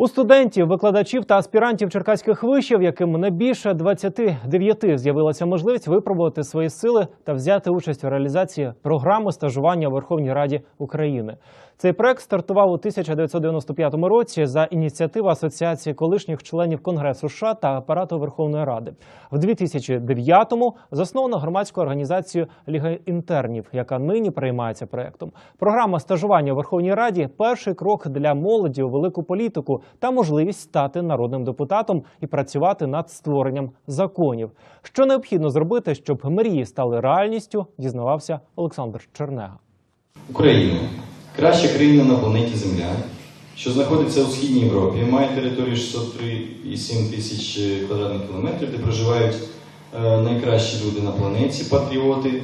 У студентів, викладачів та аспірантів черкаських вишів, яким не більше 29 з'явилася можливість випробувати свої сили та взяти участь у реалізації програми стажування Верховній Раді України. Цей проект стартував у 1995 році за ініціативи Асоціації колишніх членів Конгресу США та апарату Верховної Ради. В 2009-му засновано громадську організацію Ліга інтернів, яка нині приймається проектом. Програма стажування у Верховній Раді перший крок для молоді у велику політику та можливість стати народним депутатом і працювати над створенням законів. Що необхідно зробити, щоб мрії стали реальністю, дізнавався Олександр Чернега. Україна краща країна на планеті Земля, що знаходиться у східній Європі, має територію 603,7 тисяч квадратних кілометрів, де проживають е, найкращі люди на планеті, патріоти.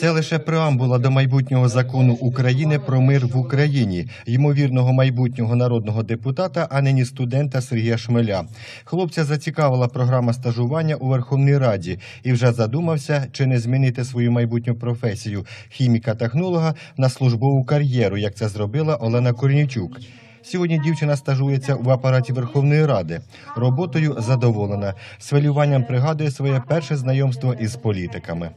Це лише преамбула до майбутнього закону України про мир в Україні, ймовірного майбутнього народного депутата, а нині студента Сергія Шмеля. Хлопця зацікавила програма стажування у Верховній Раді і вже задумався, чи не змінити свою майбутню професію хіміка-технолога на службову кар'єру, як це зробила Олена Корнічук. Сьогодні дівчина стажується в апараті Верховної Ради. Роботою задоволена. З хвилюванням пригадує своє перше знайомство із політиками.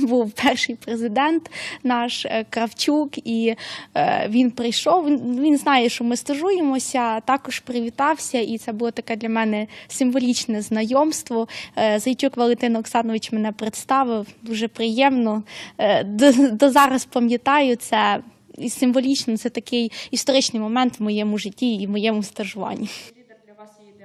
Був перший президент наш е, Кравчук, і е, він прийшов. Він, знає, що ми стажуємося. Також привітався, і це було таке для мене символічне знайомство. Е, Зайчук Валентин Оксанович мене представив. Дуже приємно. До, до зараз пам'ятаю це. І символічно це такий історичний момент в моєму житті і в моєму стажуванні.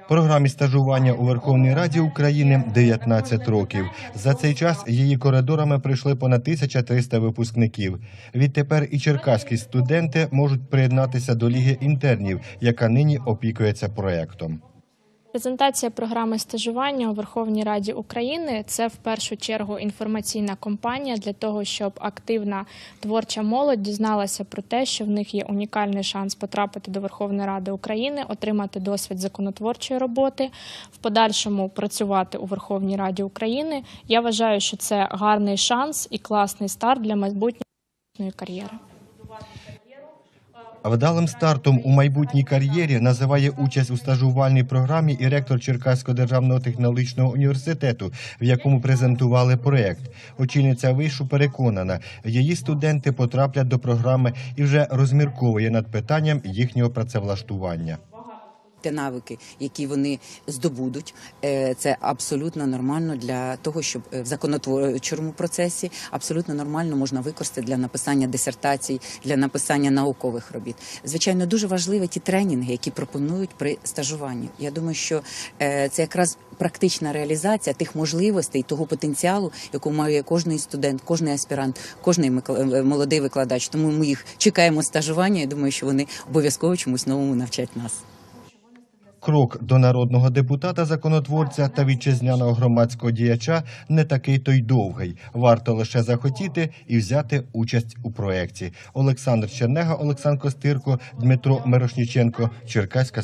Програмі стажування у Верховній Раді України 19 років. За цей час її коридорами пройшли понад 1300 випускників. Відтепер і черкаські студенти можуть приєднатися до ліги інтернів, яка нині опікується проектом. Презентація програми стажування у Верховній Раді України це в першу чергу інформаційна кампанія для того, щоб активна творча молодь дізналася про те, що в них є унікальний шанс потрапити до Верховної Ради України, отримати досвід законотворчої роботи, в подальшому працювати у Верховній Раді України. Я вважаю, що це гарний шанс і класний старт для майбутньої кар'єри. Вдалим стартом у майбутній кар'єрі називає участь у стажувальній програмі і ректор Черкаського державного технологічного університету, в якому презентували проект. Очільниця вишу переконана, її студенти потраплять до програми і вже розмірковує над питанням їхнього працевлаштування. Ті навики, які вони здобудуть, е, це абсолютно нормально для того, щоб е, в законотворчому процесі абсолютно нормально можна використати для написання дисертацій, для написання наукових робіт. Звичайно, дуже важливі ті тренінги, які пропонують при стажуванні. Я думаю, що е, це якраз практична реалізація тих можливостей, того потенціалу, яку має кожний студент, кожний аспірант, кожний молодий викладач. Тому ми їх чекаємо стажування. Я думаю, що вони обов'язково чомусь новому навчать нас. Крок до народного депутата, законотворця та вітчизняного громадського діяча не такий то й довгий. Варто лише захотіти і взяти участь у проєкті. Олександр Чернега, Олександр Костирко, Дмитро Мирошніченко, Черкаська